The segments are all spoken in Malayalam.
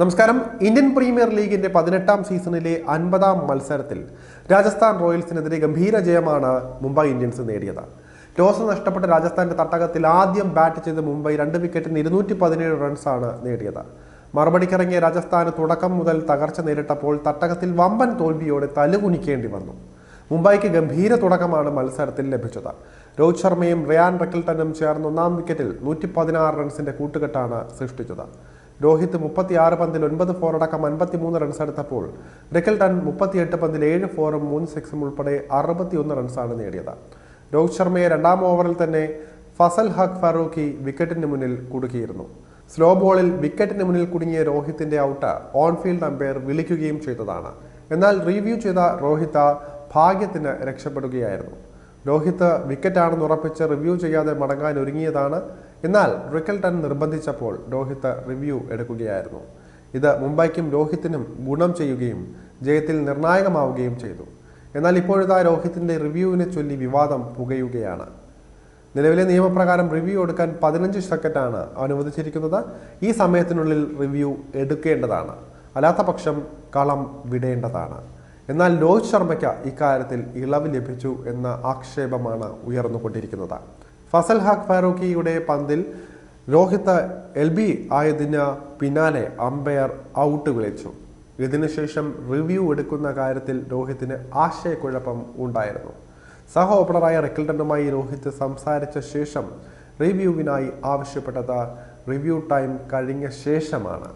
നമസ്കാരം. ഇന്ത്യൻ പ്രീമിയർ ലീഗിന്റെ പതിനെട്ടാം സീസണിലെ അൻപതാം മത്സരത്തിൽ രാജസ്ഥാൻ റോയൽസിനെതിരെ ഗംഭീര ജയമാണ് മുംബൈ ഇന്ത്യൻസ് നേടിയത്. ടോസ് നഷ്ടപ്പെട്ട രാജസ്ഥാന്റെ തട്ടകത്തിൽ ആദ്യം ബാറ്റ് ചെയ്ത മുംബൈ രണ്ട് വിക്കറ്റിന് ഇരുന്നൂറ്റി പതിനേഴ് റൺസാണ് നേടിയത്. മറുപടിക്കിറങ്ങിയ രാജസ്ഥാന് തുടക്കം മുതൽ തകർച്ച നേരിട്ടപ്പോൾ തട്ടകത്തിൽ വമ്പൻ തോൽവിയോടെ തലകുനിക്കേണ്ടി വന്നു. മുംബൈക്ക് ഗംഭീര തുടക്കമാണ് മത്സരത്തിൽ ലഭിച്ചത്. രോഹിത് ശർമ്മയും റിയാൻ റക്കിൾട്ടനും ചേർന്ന് ഒന്നാം വിക്കറ്റിൽ നൂറ്റി പതിനാറ് റൺസിന്റെ കൂട്ടുകെട്ടാണ് സൃഷ്ടിച്ചത്. രോഹിത് മുപ്പത്തിയാറ് പന്തിൽ ഒൻപത് ഫോറടക്കം അൻപത്തിമൂന്ന് റൺസ് എടുത്തപ്പോൾ റിക്കിൾട്ടൺ മുപ്പത്തിയെട്ട് പന്തിൽ ഏഴ് ഫോറും മൂന്ന് സിക്സും ഉൾപ്പെടെ അറുപത്തിയൊന്ന് റൺസാണ് നേടിയത്. രോഹിത് ശർമ്മയെ രണ്ടാം ഓവറിൽ തന്നെ ഫസൽ ഹഖ് ഫറൂഖി വിക്കറ്റിന് മുന്നിൽ കുടുക്കിയിരുന്നു. സ്ലോ ബോളിൽ വിക്കറ്റിന് മുന്നിൽ കുടുങ്ങിയ രോഹിത്തിന്റെ ഔട്ട് ഓൺഫീൽഡ് അമ്പയർ വിളിക്കുകയും ചെയ്തതാണ്. എന്നാൽ റിവ്യൂ ചെയ്ത രോഹിത ഭാഗ്യത്തിന് രക്ഷപ്പെടുകയായിരുന്നു. രോഹിത് വിക്കറ്റാണെന്ന് ഉറപ്പിച്ച് റിവ്യൂ ചെയ്യാതെ മടങ്ങാൻ ഒരുങ്ങിയതാണ് എന്നാൽ റിക്കൽട്ടൺ നിർബന്ധിച്ചപ്പോൾ രോഹിത് റിവ്യൂ എടുക്കുകയായിരുന്നു. ഇത് മുംബൈക്കും രോഹിത്തിനും ഗുണം ചെയ്യുകയും ജയത്തിൽ നിർണായകമാവുകയും ചെയ്തു. എന്നാൽ ഇപ്പോഴത്തെ രോഹിത്തിന്റെ റിവ്യൂവിനെ ചൊല്ലി വിവാദം പുകയുകയാണ്. നിലവിലെ നിയമപ്രകാരം റിവ്യൂ എടുക്കാൻ പതിനഞ്ച് സെക്കൻഡാണ് അനുവദിച്ചിരിക്കുന്നത്. ഈ സമയത്തിനുള്ളിൽ റിവ്യൂ എടുക്കേണ്ടതാണ്. അല്ലാത്ത പക്ഷം കളം വിടേണ്ടതാണ്. എന്നാൽ രോഹിത് ശർമ്മയ്ക്ക് ഇക്കാര്യത്തിൽ ഇളവ് ലഭിച്ചു എന്ന ആക്ഷേപമാണ് ഉയർന്നുകൊണ്ടിരിക്കുന്നത്. ഫസൽ ഹഖ് ഫാറൂഖിയുടെ പന്തിൽ രോഹിത് എൽ ബി ആയതിന് പിന്നാലെ അമ്പയർ ഔട്ട് വിളിച്ചു. ഇതിനുശേഷം റിവ്യൂ എടുക്കുന്ന കാര്യത്തിൽ രോഹിത്തിന് ആശയക്കുഴപ്പം ഉണ്ടായിരുന്നു. സഹ ഓപ്പണറായ റെക്കിൽട്ടനുമായി രോഹിത് സംസാരിച്ച ശേഷം റിവ്യൂവിനായി ആവശ്യപ്പെട്ടത് റിവ്യൂ ടൈം കഴിഞ്ഞ ശേഷമാണ്.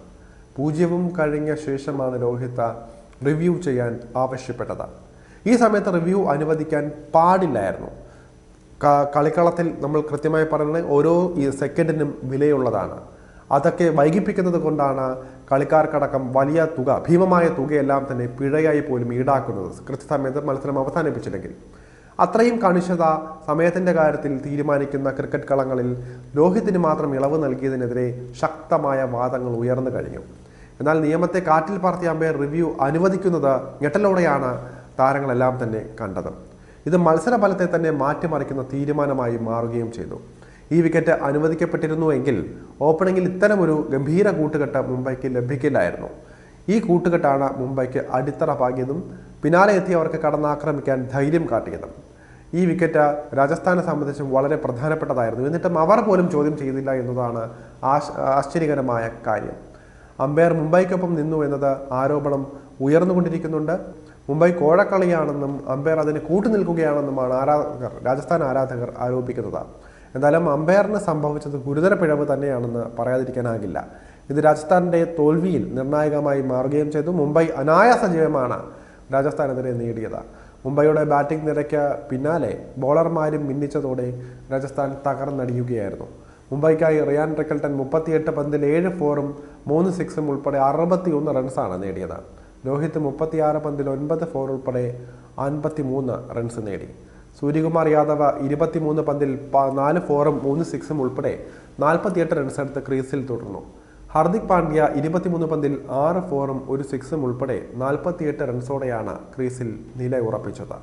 പൂജ്യവും കഴിഞ്ഞ ശേഷമാണ് രോഹിത് റിവ്യൂ ചെയ്യാൻ ആവശ്യപ്പെട്ടത്. ഈ സമയത്ത് റിവ്യൂ അനുവദിക്കാൻ പാടില്ലായിരുന്നു. കളിക്കളത്തിൽ നമ്മൾ കൃത്യമായി പറയുന്നത് ഓരോ സെക്കൻഡിനും വിലയുള്ളതാണ്. അതൊക്കെ വൈകിപ്പിക്കുന്നത് കൊണ്ടാണ് കളിക്കാർക്കടക്കം വലിയ തുക ഭീമമായ തുകയെല്ലാം തന്നെ പിഴയായി പോലും ഈടാക്കുന്നത്. കൃത്യസമയത്ത് മത്സരം അവസാനിപ്പിച്ചില്ലെങ്കിൽ. അത്രയും കണിശത സമയത്തിന്റെ കാര്യത്തിൽ തീരുമാനിക്കുന്ന ക്രിക്കറ്റ് കളങ്ങളിൽ ലോഹിത്തിന് മാത്രം ഇളവ് നൽകിയതിനെതിരെ ശക്തമായ വാദങ്ങൾ ഉയർന്നു കഴിഞ്ഞു. എന്നാൽ നിയമത്തെ കാറ്റിൽ പറത്തിയ അമ്പയർ റിവ്യൂ അനുവദിക്കുന്നത് ഞെട്ടലോടെയാണ് താരങ്ങളെല്ലാം തന്നെ കണ്ടത്. ഇത് മത്സരഫലത്തെ തന്നെ മാറ്റിമറിക്കുന്ന തീരുമാനമായി മാറുകയും ചെയ്തു. ഈ വിക്കറ്റ് അനുവദിക്കപ്പെട്ടിരുന്നുവെങ്കിൽ ഓപ്പണിംഗിൽ ഇത്തരമൊരു ഗംഭീര കൂട്ടുകെട്ട് മുംബൈക്ക് ലഭിക്കില്ലായിരുന്നു. ഈ കൂട്ടുകെട്ടാണ് മുംബൈക്ക് അടിത്തറ പാകിയതും പിന്നാലെ എത്തിയവർക്ക് കടന്നാക്രമിക്കാൻ ധൈര്യം കാട്ടിയതും. ഈ വിക്കറ്റ് രാജസ്ഥാനെ സംബന്ധിച്ചും വളരെ പ്രധാനപ്പെട്ടതായിരുന്നു. എന്നിട്ടും അവർ പോലും ചോദ്യം ചെയ്തില്ല എന്നതാണ് ആശ്ചര്യകരമായ കാര്യം. അമ്പയർ മുംബൈക്കൊപ്പം നിന്നു എന്നത് ആരോപണം ഉയർന്നുകൊണ്ടിരിക്കുന്നുണ്ട്. മുംബൈ കോഴക്കളിയാണെന്നും അമ്പയർ അതിന് കൂട്ടുനിൽക്കുകയാണെന്നുമാണ് ആരാധകർ രാജസ്ഥാൻ ആരാധകർ ആരോപിക്കുന്നത്. എന്നാലും അമ്പയറിന് സംഭവിച്ചത് ഗുരുതര പിഴവ് തന്നെയാണെന്ന് പറയാതിരിക്കാനാകില്ല. ഇത് രാജസ്ഥാന്റെ തോൽവിയിൽ നിർണായകമായി മാറുകയും ചെയ്തു. മുംബൈ അനായാസ ജയമാണ് രാജസ്ഥാനെതിരെ നേടിയത്. മുംബൈയുടെ ബാറ്റിംഗ് നിരയ്ക്ക് പിന്നാലെ ബോളർമാരും മിന്നിച്ചതോടെ രാജസ്ഥാൻ തകർന്നടിയുകയായിരുന്നു. മുംബൈക്കായി റിയാൻ റിക്കൽട്ടൻ മുപ്പത്തിയെട്ട് പന്തിൽ ഏഴ് ഫോറും മൂന്ന് സിക്സും ഉൾപ്പെടെ അറുപത്തിയൊന്ന് റൺസാണ് നേടിയത്. രോഹിത് മുപ്പത്തിയാറ് പന്തിൽ ഒൻപത് ഫോർ ഉൾപ്പെടെ അൻപത്തി റൺസ് നേടി. സൂര്യകുമാർ യാദവ് ഇരുപത്തിമൂന്ന് പന്തിൽ നാല് ഫോറും മൂന്ന് സിക്സും ഉൾപ്പെടെ നാൽപ്പത്തിയെട്ട് റൺസ് എടുത്ത് ക്രീസിൽ തുടർന്നു. ഹർദിക് പാണ്ഡ്യ ഇരുപത്തിമൂന്ന് പന്തിൽ ആറ് ഫോറും ഒരു സിക്സും ഉൾപ്പെടെ നാൽപ്പത്തിയെട്ട് റൺസോടെയാണ് ക്രീസിൽ നില ഉറപ്പിച്ചത്.